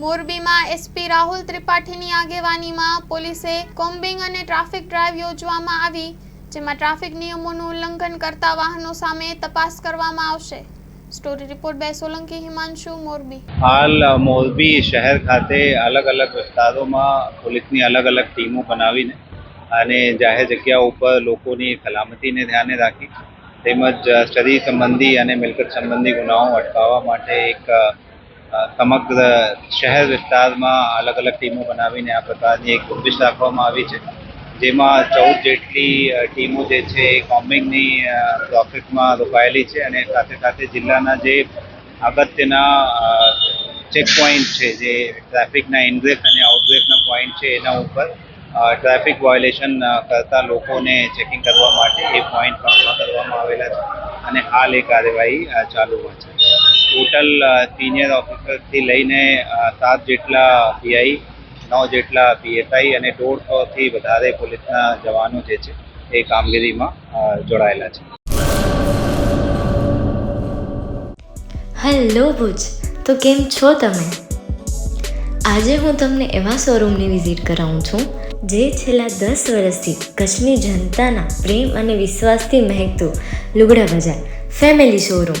મોરબીમાં એસપી રાહુલ ત્રિપાઠીની આગેવાનીમાં પોલીસે કોમ્બિંગ અને ટ્રાફિક ડ્રાઈવ યોજવામાં આવી, જેમાં ટ્રાફિક નિયમોનું ઉલ્લંઘન કરતા વાહનો સામે તપાસ કરવામાં આવશે. સ્ટોરી રિપોર્ટ બે સોલંકી હિમાંશુ, મોરબી. હાલ મોરબી શહેર ખાતે અલગ અલગ વિસ્તારોમાં પોલીસની અલગ અલગ ટીમો બનાવીને અને જાહેર જગ્યા ઉપર લોકોની સલામતીને ધ્યાને રાખી તેમજ શરીર સંબંધી અને મિલકત સંબંધી ગુનાઓ અટકાવવા માટે એક સમગ્ર શહેર વિસ્તારમાં અલગ અલગ ટીમો બનાવીને આ પ્રકારની એક ઝુંબેશ રાખવામાં આવી છે. જેમાં ચૌદ જેટલી ટીમો જે છે એ કોમ્બિંગની પ્રોફિટમાં રોકાયેલી છે અને સાથે સાથે જિલ્લાના જે અગત્યના ચેક પોઈન્ટ છે, જે ટ્રાફિકના ઇનગ્રેસ અને આઉટગ્રેસના પોઈન્ટ છે એના ઉપર ટ્રાફિક વાયોલેશન કરતા લોકોને ચેકિંગ કરવા માટે એ પોઈન્ટ કરવામાં આવેલા છે અને હાલ એ કાર્યવાહી ચાલુ ચાલુમાં છે. ટોટલ સિનિયર ઓફિસરથી લઈને સાત જેટલા પીઆઈ નવ જેટલા પીએસઆઈ અને દોઢસોથી વધારે પોલીસના જવાનો જે છે, એ કામગીરીમાં જોડાયેલા છે. હેલો ભુજ. તો કેમ છો તમે? આજે હું તમને એવા શોરૂમની વિઝિટ કરાવું છું, જે છેલ્લા દસ વર્ષથી કચ્છની જનતાના પ્રેમ અને વિશ્વાસથી મહેકતું લુગડા બજાર ફેમિલી શોરૂમ